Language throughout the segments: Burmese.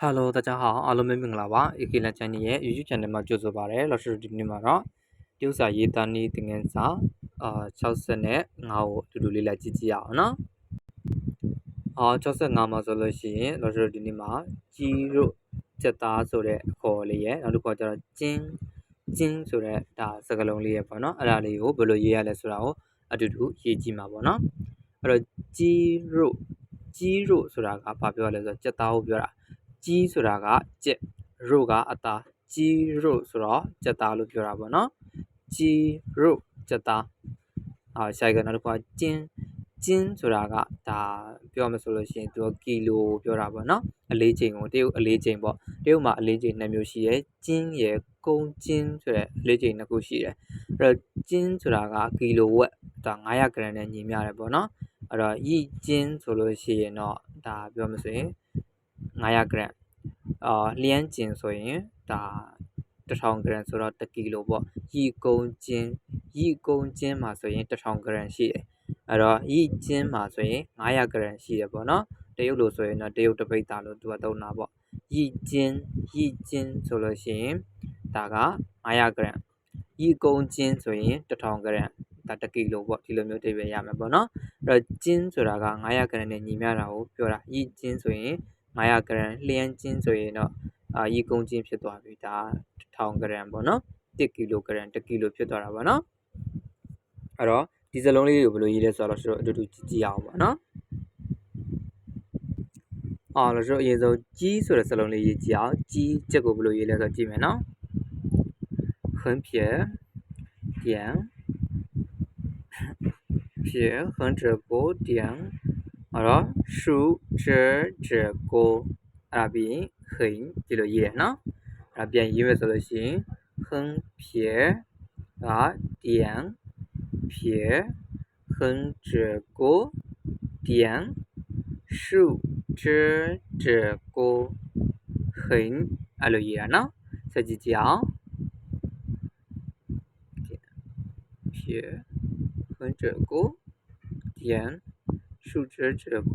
Hello 大家好အားလုံးပဲမင်္ဂလာပါ AK Lan Channel ရဲ့ YouTube Channel မှာကြိုဆိုပါရစေလောရှိဒီနေ့မှာတော့တရုတ်စာရေးသားနည်းသင်ခန်းစာအာ65ကိုအတူတူလေးလိုက်ကြည့်ကြည့်ရအောင်နော်အာ65မှာဆိုလို့ရှိရင်လောရှိဒီနေ့မှာကြီးတို့စက်သားဆိုတဲ့အခေါ်လေးရဲ့နောက်တစ်ခါကျတော့ကျင်းကျင်းဆိုတဲ့ဒါစကားလုံးလေးရဲ့ပေါ့နော်အဲ့ဒါလေးကိုဘယ်လိုရေးရလဲဆိုတာကိုအတူတူရေးကြည့်မှာပေါ့နော်အဲ့တော့ကြီးတို့ကြီးတို့ဆိုတာကဘာပြောရလဲဆိုတော့စက်သားကိုပြောတာ ကြီးဆိုတာကကြက်ရို့ကအသားကြီးရို့ဆိုတော့ကြက်သားလို့ပြောတာပေါ့နော်ကြီးရို့ကြက်သားအာရှိုက်ကနောက်တစ်ခါကျင်းကျင်းဆိုတာကဒါပြောမှဆိုလို့ရှိရင်သူကကီလိုပြောတာပေါ့နော်အလေးချိန်ကိုတရုတ်အလေးချိန်ပေါ့တရုတ်မှာအလေးချိန်နှစ်မျိုးရှိရဲကျင်းရယ်ကုန်းကျင်းဆိုတဲ့အလေးချိန်နှစ်ခုရှိတယ်အဲ့တော့ကျင်းဆိုတာကကီလိုဝက်ဒါ900ဂရမ်နဲ့ညီမျှတယ်ပေါ့နော်အဲ့တော့ဤကျင်းဆိုလို့ရှိရင်တော့ဒါပြောမှဆိုရင် 900 gram အာလျန်းကျင်ဆိုရင်ဒါ1000 gram ဆိုတော့1ကီလိုပေါ့ရီကုန်းကျင်းရီကုန်းကျင်းမှာဆိုရင်1000 gram ရှိတယ်အဲ့တော့ရီကျင်းမှာဆိုရင်900 gram ရှိတယ်ပေါ့နော်တရုတ်လိုဆိုရင်တော့တရုတ်တပိတ်သားလို့သူကသုံးတာပေါ့ရီကျင်းရီကျင်းဆိုလို့ရှိရင်ဒါက900 gram ရီကုန်းကျင်းဆိုရင်1000 gram ဒါ1ကီလိုပေါ့ဒီလိုမျိုးတိပဲရမယ်ပေါ့နော်အဲ့တော့ကျင်းဆိုတာက900 gram နဲ့ညီမျှတာကိုပြောတာရီကျင်းဆိုရင် 900 gram လျှမ်းကျင်းဆိုရင်တော့အာရီကုန်းကျင်းဖြစ်သွားပြီဒါ1000 gram ပေါ့နော်1ကီလိုဂရမ်1ကီလိုဖြစ်သွားတာပေါ့နော်အဲ့တော့ဒီစလုံးလေးကိုဘယ်လိုရေးလဲဆိုတော့ကျွန်တော်အတူတူကြည့်ကြည့်အောင်ပေါ့နော်အော်လို့ဆိုအရင်ဆုံးကြီးဆိုတဲ့စလုံးလေးရေးကြည့်အောင်ကြီးချက်ကိုဘယ်လိုရေးလဲဆိုတော့ကြည့်မယ်နော်很撇点撇横着勾点 好了，竖折折钩，那边很第六页呢。那边一笔做的形，横撇，啊点，撇，横折钩，点，竖折折钩，横第六页呢。再记记啊，点，撇，横折钩，点。 竖直直勾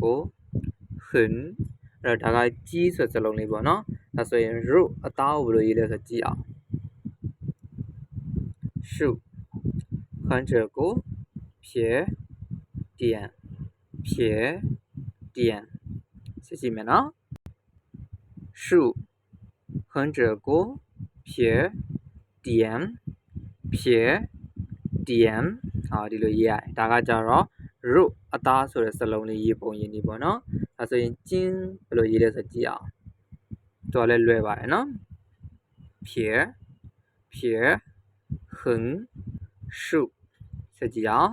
很အဲ့တော့ဒါကကြီးဆိုစလုံးလေးပေါ့နော်ဒါဆိုရင် root အသားကိုဘယ်လိုရေးလဲဆိုကြည့်အောင်竖横着勾撇点撇点ဆက်ကြည့်မယ်နော်竖横着勾撇点撇点ဟာဒီလိုရေးရတယ်ဒါကကြတော့ ရုအသားဆိုတဲ့စလုံးလေးရေးပုံရင်းနေပေါ့နော်ဒါဆိုရင်ကျင်းဘယ်လိုရေးလဲဆိုကြည့်အောင်တော်လည်းလွယ်ပါတယ်နော်ဖြေဖြေဟင်ရှုဆက်ကြည့်အောင်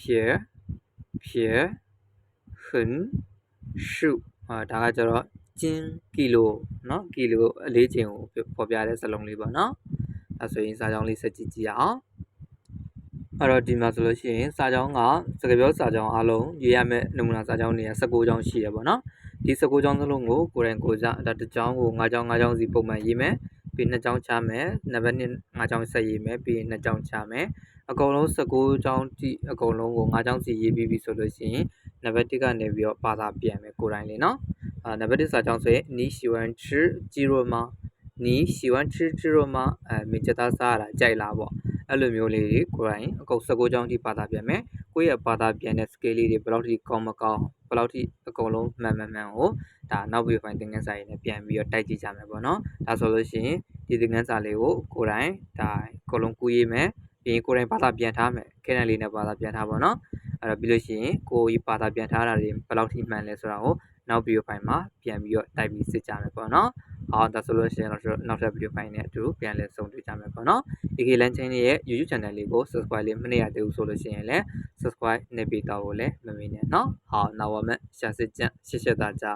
ဖြေဖြေဟင်ရှုအာဒါကကျတော့ကျင်းကီလိုနော်ကီလိုအလေးချိန်ကိုဖော်ပြတဲ့စလုံးလေးပေါ့နော်ဒါဆိုရင်စာကြောင်းလေးဆက်ကြည့်ကြည့်အောင် အဲ့တော့ဒီမှာဆိုလို့ရှိရင်စာကြောင်းကစကားပြောစာကြောင်းအလုံးရေးရမယ့်နမူနာစာကြောင်းတွေက16ကြောင်းရှိရပါတော့ဒီ16ကြောင်းစလုံးကိုကိုယ်တိုင်ကိုယ်စားဒါတစ်ကြောင်းကို9ကြောင်း9ကြောင်းစီပုံမှန်ရေးမယ်ပြီး2ကြောင်းချမယ်နံပါတ်1 9ကြောင်းဆက်ရေးမယ်ပြီး2ကြောင်းချမယ်အကုန်လုံး16ကြောင်းတိအကုန်လုံးကို9ကြောင်းစီရေးပြီးပြီဆိုလို့ရှိရင်နံပါတ်1ကနေပြီးတော့ပါတာပြန်မယ်ကိုယ်တိုင်လေနော်အာနံပါတ်1စာကြောင်းဆိုရင်နီရှီဝမ်ချီဂျီရိုမာနီရှီဝမ်ချီဂျီရိုမာအဲမင်ချတာစားရတာကြိုက်လားပေါ့ အဲ့လိုမျိုးလေးတွေကိုယ်တိုင်အကုန်19ကျောင်းထိဘာသာပြန်မယ်ကိုယ့်ရဲ့ဘာသာပြန်တဲ့ scale လေးတွေဘယ်လောက်ထိကောင်းမကောင်းဘယ်လောက်ထိအကုန်လုံးမှန်မှန်မှန်ကိုဒါနောက်ပြီးပိုင်းသင်ခန်းစာရည်နဲ့ပြန်ပြီးတော့တိုက်ကြည့်ကြမယ်ပေါ့နော်ဒါဆိုလို့ရှိရင်ဒီသင်ခန်းစာလေးကိုကိုယ်တိုင်ဒါအကုန်လုံးကူးရေးမယ်ပြီးရင်ကိုယ်တိုင်ဘာသာပြန်ထားမယ်ခဲနက်လေးနဲ့ဘာသာပြန်ထားပါတော့အဲ့တော့ပြီးလို့ရှိရင်ကိုယ်ဘာသာပြန်ထားတာတွေဘယ်လောက်ထိမှန်လဲဆိုတာကိုနောက်ဗီဒီယိုဖိုင်မှာပြန်ပြီးတော့တိုက်ပြီးစစ်ကြမယ်ပေါ့နော် အော်ဒါဆိုလို့ရှိရင်တော့နောက်ထပ်ဗီဒီယိုဖိုင်နဲ့အတူပြန်လည်ဆုံတွေ့ကြမယ်ပေါ့နော် AK Land Chain ရဲ့ YouTube Channel လေးကို Subscribe လေးမနှိပ်ရသေးဘူးဆိုလို့ရှိရင်လည်း Subscribe နှိပ်ပေးတော့ကိုလည်းမမေ့နဲ့နော်ဟောနောက်ဝမ်းမဲ့ရှာစစ်ချက်ရှစ်ချက်သားကြ